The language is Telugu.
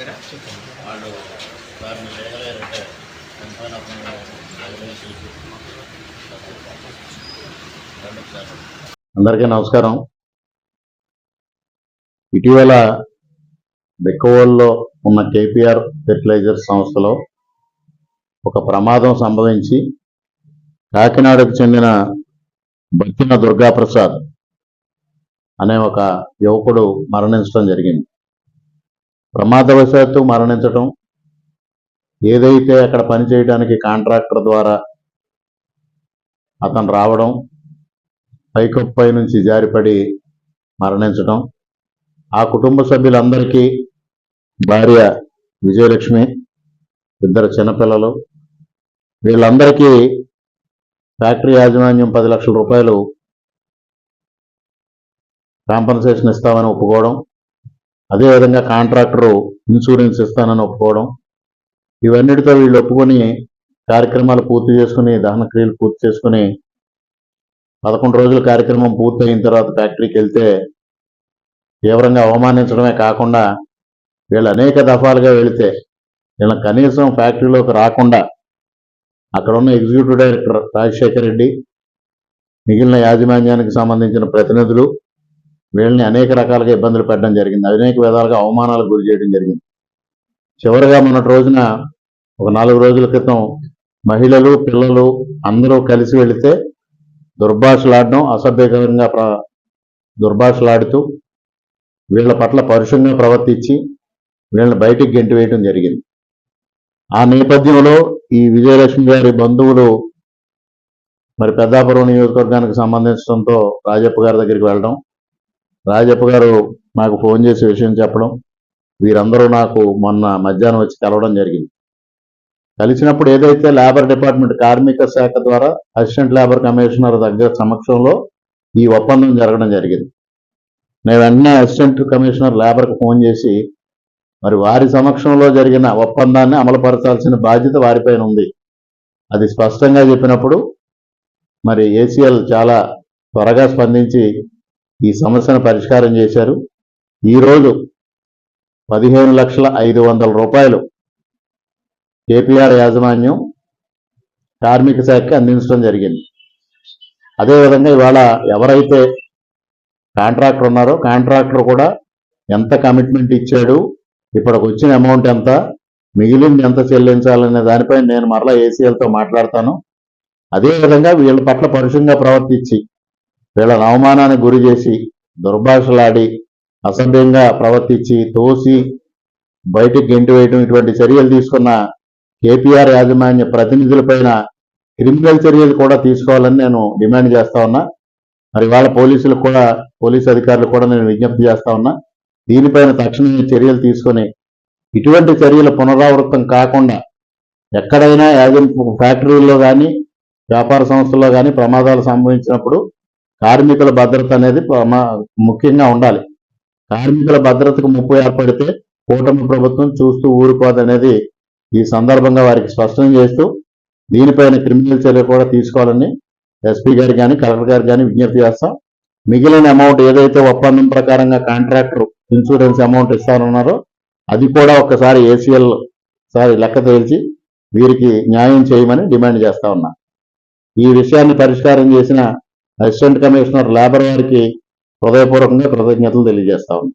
వాళ్ళు వారిని వేయలేరంటే అందరికీ నమస్కారం. ఇటీవల బెక్కవోల్లో ఉన్న కేపీఆర్ ఫెర్టిలైజర్ సంస్థలో ఒక ప్రమాదం సంభవించి కాకినాడకు చెందిన బత్తిన దుర్గాప్రసాద్ అనే ఒక యువకుడు మరణించడం జరిగింది. ప్రమాదవశాత్తు మరణించటం. ఏదైతే అక్కడ పనిచేయడానికి కాంట్రాక్టర్ ద్వారా అతను రావడం పైకప్పై నుంచి జారిపడి మరణించడం ఆ కుటుంబ సభ్యులందరికీ భార్య విజయలక్ష్మి ఇద్దరు చిన్నపిల్లలు. వీళ్ళందరికీ ఫ్యాక్టరీ యాజమాన్యం పది లక్షల రూపాయలు కాంపన్సేషన్ ఇస్తామని ఒప్పుకోవడం. అదేవిధంగా కాంట్రాక్టరు ఇన్సూరెన్స్ ఇస్తానని ఒప్పుకోవడం ఇవన్నిటితో వీళ్ళు ఒప్పుకొని కార్యక్రమాలు పూర్తి చేసుకుని దహన క్రియలు పూర్తి చేసుకుని పదకొండు రోజుల కార్యక్రమం పూర్తయిన తర్వాత ఫ్యాక్టరీకి వెళ్తే తీవ్రంగా అవమానించడమే కాకుండా వీళ్ళు అనేక దఫాలుగా వెళితే వీళ్ళ కనీసం ఫ్యాక్టరీలోకి రాకుండా అక్కడ ఉన్న ఎగ్జిక్యూటివ్ డైరెక్టర్ రాజశేఖర్ రెడ్డి మిగిలిన యాజమాన్యానికి సంబంధించిన ప్రతినిధులు వీళ్ళని అనేక రకాలుగా ఇబ్బందులు పెట్టడం జరిగింది. అనేక విధాలుగా అవమానాలకు గురి చేయడం జరిగింది. చివరిగా మొన్నటి రోజున ఒక నాలుగు రోజుల క్రితం మహిళలు పిల్లలు అందరూ కలిసి వెళితే దుర్భాషలాడడం అసభ్యకరంగా ప్ర దుర్భాషలాడుతూ వీళ్ళ పట్ల పరుషంగా ప్రవర్తించి వీళ్ళని బయటికి గెంటి వేయడం జరిగింది. ఆ నేపథ్యంలో ఈ విజయలక్ష్మి గారి బంధువులు మరి పెద్దాపురం నియోజకవర్గానికి సంబంధించడంతో రాజప్ప గారి దగ్గరికి వెళ్ళడం రాజప్ప గారు నాకు ఫోన్ చేసి విషయం చెప్పడం వీరందరూ నాకు మొన్న మధ్యాహ్నం వచ్చి కలవడం జరిగింది. కలిసినప్పుడు ఏదైతే లేబర్ డిపార్ట్మెంట్ కార్మిక శాఖ ద్వారా అసిస్టెంట్ లేబర్ కమిషనర్ దగ్గర సమక్షంలో ఈ ఒప్పందం జరగడం జరిగింది. నేను వెంటనే అసిస్టెంట్ కమిషనర్ లేబర్కి ఫోన్ చేసి మరి వారి సమక్షంలో జరిగిన ఒప్పందాన్ని అమలుపరచాల్సిన బాధ్యత వారిపైన ఉంది. అది స్పష్టంగా చెప్పినప్పుడు మరి ఏసీఎల్ చాలా త్వరగా స్పందించి ఈ సమస్యను పరిష్కారం చేశారు. ఈరోజు పదిహేను లక్షల ఐదు వందల రూపాయలు కేపీఆర్ యాజమాన్యం కార్మిక శాఖకి అందించడం జరిగింది. అదేవిధంగా ఇవాళ ఎవరైతే కాంట్రాక్టర్ ఉన్నారో కాంట్రాక్టర్ కూడా ఎంత కమిట్మెంట్ ఇచ్చాడు ఇప్పటికి వచ్చిన అమౌంట్ ఎంత మిగిలింది ఎంత చెల్లించాలనే దానిపై నేను మరలా ఏసీఎల్తో మాట్లాడతాను. అదేవిధంగా వీళ్ళ పట్ల పరుషంగా ప్రవర్తించి వీళ్ళని అవమానానికి గురి చేసి దుర్భాషలాడి అసభ్యంగా ప్రవర్తించి తోసి బయటికి గెంటి వేయటం ఇటువంటి చర్యలు తీసుకున్న కేపీఆర్ యాజమాన్య ప్రతినిధులపైన క్రిమినల్ చర్యలు కూడా తీసుకోవాలని నేను డిమాండ్ చేస్తా ఉన్నా. మరి వాళ్ళ పోలీసులకు కూడా పోలీస్ అధికారులకు కూడా నేను విజ్ఞప్తి చేస్తా ఉన్నా. దీనిపైన తక్షణమే చర్యలు తీసుకొని ఇటువంటి చర్యలు పునరావృతం కాకుండా ఎక్కడైనా యాజం ఫ్యాక్టరీల్లో కానీ వ్యాపార సంస్థల్లో కానీ ప్రమాదాలు సంభవించినప్పుడు కార్మికుల భద్రత అనేది ముఖ్యంగా ఉండాలి. కార్మికుల భద్రతకు ముప్పు ఏర్పడితే కూటమి ప్రభుత్వం చూస్తూ ఊరుకోదనేది ఈ సందర్భంగా వారికి స్పష్టం చేస్తూ దీనిపైన క్రిమినల్ చర్య కూడా తీసుకోవాలని ఎస్పీ గారు కానీ కలెక్టర్ గారు కానీ విజ్ఞప్తి చేస్తాం. మిగిలిన అమౌంట్ ఏదైతే ఒప్పందం ప్రకారంగా కాంట్రాక్టర్ ఇన్సూరెన్స్ అమౌంట్ ఇస్తానన్నారో అది కూడా ఒక్కసారి ఏసీఎల్ సారి లెక్క తేల్చి వీరికి న్యాయం చేయమని డిమాండ్ చేస్తా ఉన్నా. ఈ విషయాన్ని పరిష్కారం చేసిన అసిస్టెంట్ కమిషనర్ లేబర్ వారికి హృదయపూర్వకంగా కృతజ్ఞతలు తెలియజేస్తా ఉంది